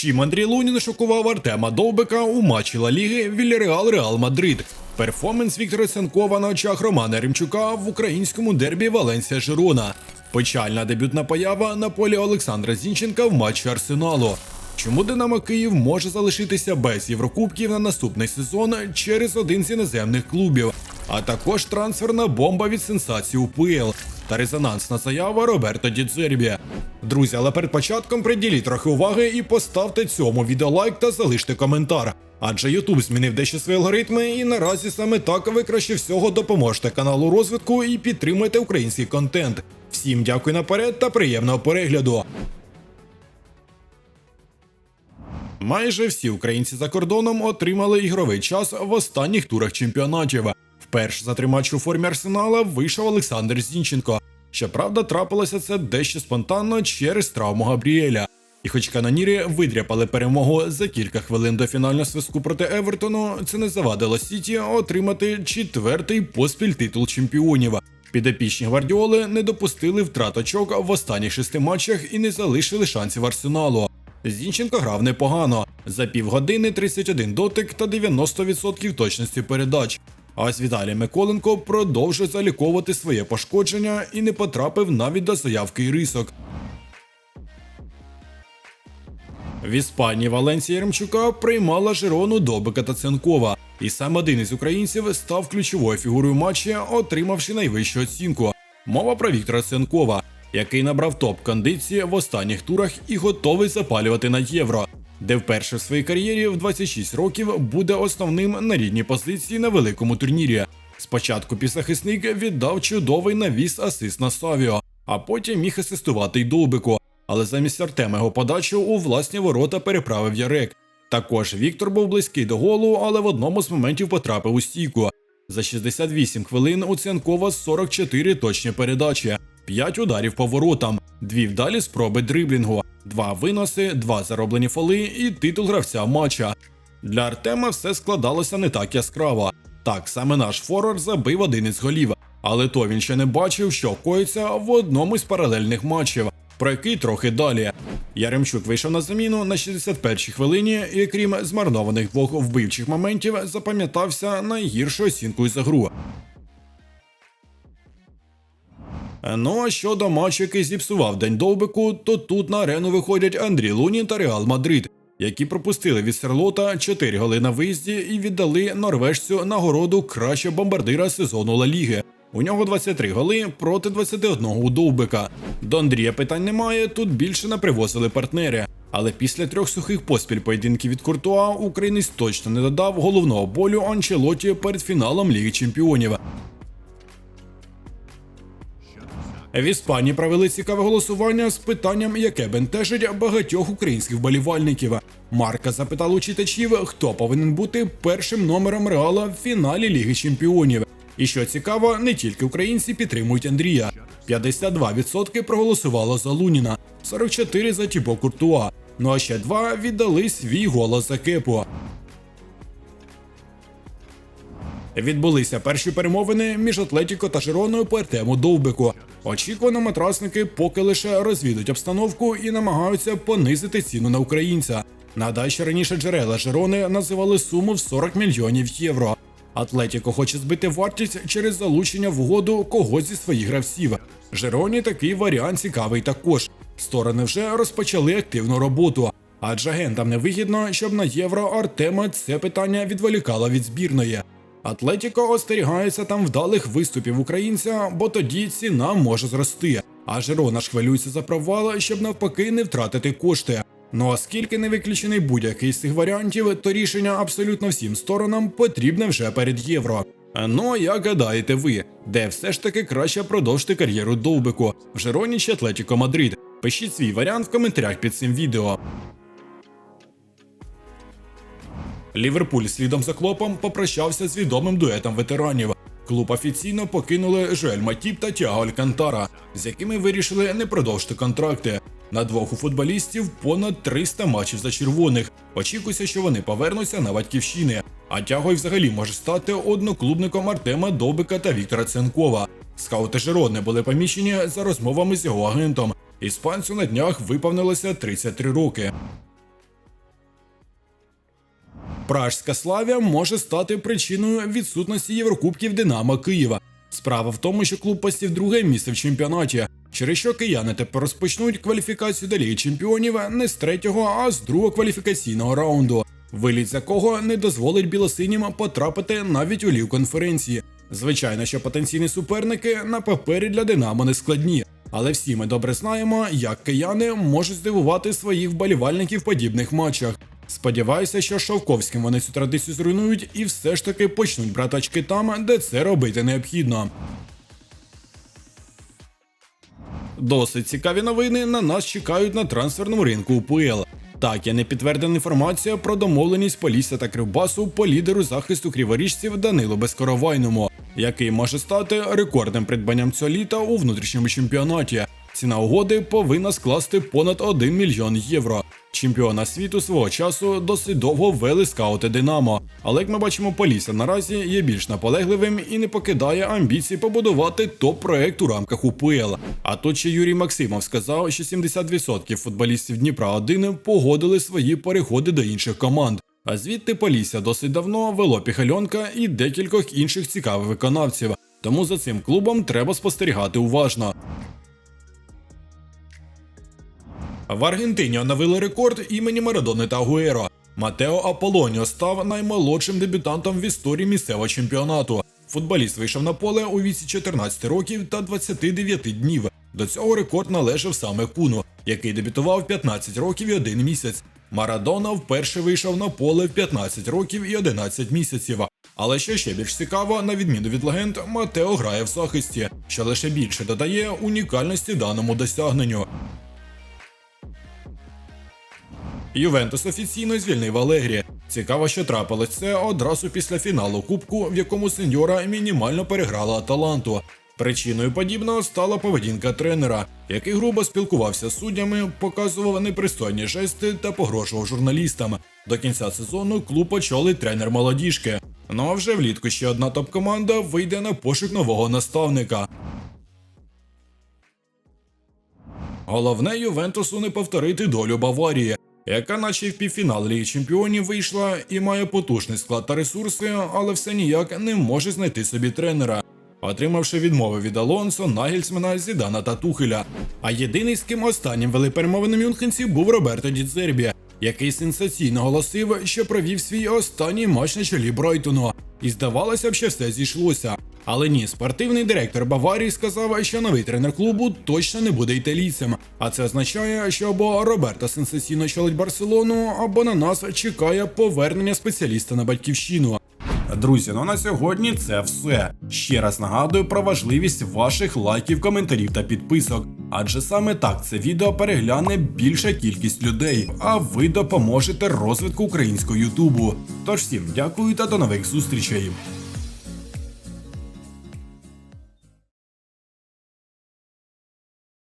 Чим Андрій Лунін шокував Артема Довбика у матчі Ла Ліги Вільяреал Реал Мадрид. Перформанс Віктора Цянкова на очах Романа Римчука в українському дербі Валенсія Жирона. Печальна дебютна поява на полі Олександра Зінченка в матчі Арсеналу. Чому Динамо Київ може залишитися без Єврокубків на наступний сезон через один з іноземних клубів, а також трансферна бомба від сенсації УПЛ та резонансна заява Роберто Діцербі. Друзі, але перед початком приділіть трохи уваги і поставте цьому відео лайк та залиште коментар. Адже YouTube змінив дещо свої алгоритми, і наразі саме так ви краще всього допоможете каналу розвитку і підтримуєте український контент. Всім дякую наперед та приємного перегляду. Майже всі українці за кордоном отримали ігровий час в останніх турах чемпіонатів. Вперше за три матчі у формі Арсенала вийшов Олександр Зінченко. Щоправда, трапилося це дещо спонтанно через травму Габріеля. І хоч канонірі видряпали перемогу за кілька хвилин до фінального свистку проти Евертону, це не завадило Сіті отримати четвертий поспіль титул чемпіонів. Підопічні гвардіоли не допустили втрат очок в останніх шести матчах і не залишили шансів арсеналу. Зінченко грав непогано за півгодини 31 дотик та 90% точності передач. А ось Віталій Миколенко продовжує заліковувати своє пошкодження і не потрапив навіть до заявки і рисок. В Іспанії Валенсія Єремчука приймала Жирону Добика та Ценкова. І сам один із українців став ключовою фігурою матчі, отримавши найвищу оцінку. Мова про Віктора Ценкова, який набрав топ кондиції в останніх турах і готовий запалювати на євро, де вперше в своїй кар'єрі в 26 років буде основним на рідній позиції на великому турнірі. Спочатку півзахисник віддав чудовий навіс асист на Савіо, а потім міг асистувати й Довбику. Але замість Артема його подачу у власні ворота переправив Ярек. Також Віктор був близький до голу, але в одному з моментів потрапив у стійку. За 68 хвилин у Цянкова 44 точні передачі, 5 ударів по воротам, 2 вдалі спроби дриблінгу, 2 виноси, 2 зароблені фоли і титул гравця матча. Для Артема все складалося не так яскраво. Так, саме наш форвард забив один із голів, але то він ще не бачив, що коїться в одному з паралельних матчів, про який трохи далі. Яремчук вийшов на заміну на 61-й хвилині, і крім змарнованих двох вбивчих моментів, запам'ятався найгіршою оцінкою за гру. Ну а щодо матчу, який зіпсував день довбику, то тут на арену виходять Андрій Лунін та Реал Мадрид, які пропустили від Серлота 4 голи на виїзді і віддали норвежцю нагороду кращого бомбардира сезону Ла Ліги. У нього 23 голи проти 21 у довбика. До Андрія питань немає, тут більше не привозили партнери. Але після трьох сухих поспіль поєдинків від Куртуа українець точно не додав головного болю Анчелоті перед фіналом Ліги Чемпіонів. В Іспанії провели цікаве голосування з питанням, яке бентежить багатьох українських вболівальників. Марка запитала у читачів, хто повинен бути першим номером реала в фіналі Ліги Чемпіонів. І що цікаво, не тільки українці підтримують Андрія. 52% проголосувало за Луніна, 44% за Тібо Куртуа. Ну а ще два віддали свій голос за кепу. Відбулися перші перемовини між Атлетіко та Жироною по Артему Довбику. Очікувано матрасники поки лише розвідують обстановку і намагаються понизити ціну на українця. Нагадаю, що раніше джерела Жирони називали суму в 40 мільйонів євро. Атлетіко хоче збити вартість через залучення в угоду когось зі своїх гравців. Жероні такий варіант цікавий також. Сторони вже розпочали активну роботу. Адже агентам невигідно, щоб на євро Артема це питання відволікало від збірної. Атлетіко остерігається там вдалих виступів українця, бо тоді ціна може зрости. А Жерона ж хвилюється за провал, щоб навпаки не втратити кошти. Ну а оскільки не виключений будь-який з цих варіантів, то рішення абсолютно всім сторонам потрібне вже перед євро. Ну як гадаєте ви, де все ж таки краще продовжити кар'єру Довбику в Жероні чи Атлетіко Мадрид? Пишіть свій варіант в коментарях під цим відео. Ліверпуль слідом за клопом попрощався з відомим дуетом ветеранів. Клуб офіційно покинули Жоель Матіп та Тіаго Алькантара, з якими вирішили не продовжити контракти. На двох у футболістів понад 300 матчів за червоних. Очікується, що вони повернуться на батьківщини. А тяго й взагалі може стати одноклубником Артема Добика та Віктора Ценкова. Скаути Жирони були поміщені за розмовами з його агентом. Іспанцю на днях виповнилося 33 роки. Пражська славя може стати причиною відсутності Єврокубків Динамо Києва. Справа в тому, що клуб посів друге місце в чемпіонаті, через що кияни тепер розпочнуть кваліфікацію до Ліги чемпіонів не з третього, а з другого кваліфікаційного раунду, виліт з якого не дозволить білосинім потрапити навіть у лів конференції. Звичайно, що потенційні суперники на папері для Динамо не складні, але всі ми добре знаємо, як кияни можуть здивувати своїх вболівальників в подібних матчах. Сподіваюся, що Шовковським вони цю традицію зруйнують і все ж таки почнуть брати очки там, де це робити необхідно. Досить цікаві новини на нас чекають на трансферному ринку УПЛ. Так, є непідтверджена інформація про домовленість Полісся та Кривбасу по лідеру захисту криворіжців Данилу Безкоровайному, який може стати рекордним придбанням цього літа у внутрішньому чемпіонаті. Ціна угоди повинна скласти понад 1 мільйон євро. Чемпіона світу свого часу досить довго ввели скаути Динамо. Але як ми бачимо, Полісся наразі є більш наполегливим і не покидає амбіції побудувати топ-проект у рамках УПЛ. А тут ще Юрій Максимов сказав, що 70% футболістів Дніпра 1 погодили свої переходи до інших команд. А звідти Полісся досить давно вело Піхальонка і декількох інших цікавих виконавців. Тому за цим клубом треба спостерігати уважно. В Аргентині оновили рекорд імені Марадони та Агуеро. Матео Аполоніо став наймолодшим дебютантом в історії місцевого чемпіонату. Футболіст вийшов на поле у віці 14 років та 29 днів. До цього рекорд належав саме Куну, який дебютував 15 років і 1 місяць. Марадона вперше вийшов на поле в 15 років і 11 місяців. Але що ще більш цікаво, на відміну від легенд, Матео грає в захисті, що лише більше додає унікальності даному досягненню. Ювентус офіційно звільнив Алегрі. Цікаво, що трапилось це одразу після фіналу Кубку, в якому сеньора мінімально переграла Аталанту. Причиною подібного стала поведінка тренера, який грубо спілкувався з суддями, показував непристойні жести та погрожував журналістам. До кінця сезону клуб очолить тренер молодіжки. Ну а вже влітку ще одна топ-команда вийде на пошук нового наставника. Головне Ювентусу не повторити долю Баварії, яка наче в півфінал Ліги Чемпіонів вийшла і має потужний склад та ресурси, але все ніяк не може знайти собі тренера. Отримавши відмови від Алонсо, Нагельсмена, Зідана та Тухеля. А єдиний, з ким останнім вели перемовини мюнхенці, був Роберто Дідзербі, який сенсаційно голосив, що провів свій останній матч на чолі Брайтону. І здавалося б, що все зійшлося. Але ні, спортивний директор Баварії сказав, що новий тренер клубу точно не буде італійцем. А це означає, що або Роберто сенсаційно чолить Барселону, або на нас чекає повернення спеціаліста на батьківщину. Друзі, ну на сьогодні це все. Ще раз нагадую про важливість ваших лайків, коментарів та підписок. Адже саме так це відео перегляне більша кількість людей, а ви допоможете розвитку українського Ютубу. Тож всім дякую та до нових зустрічей.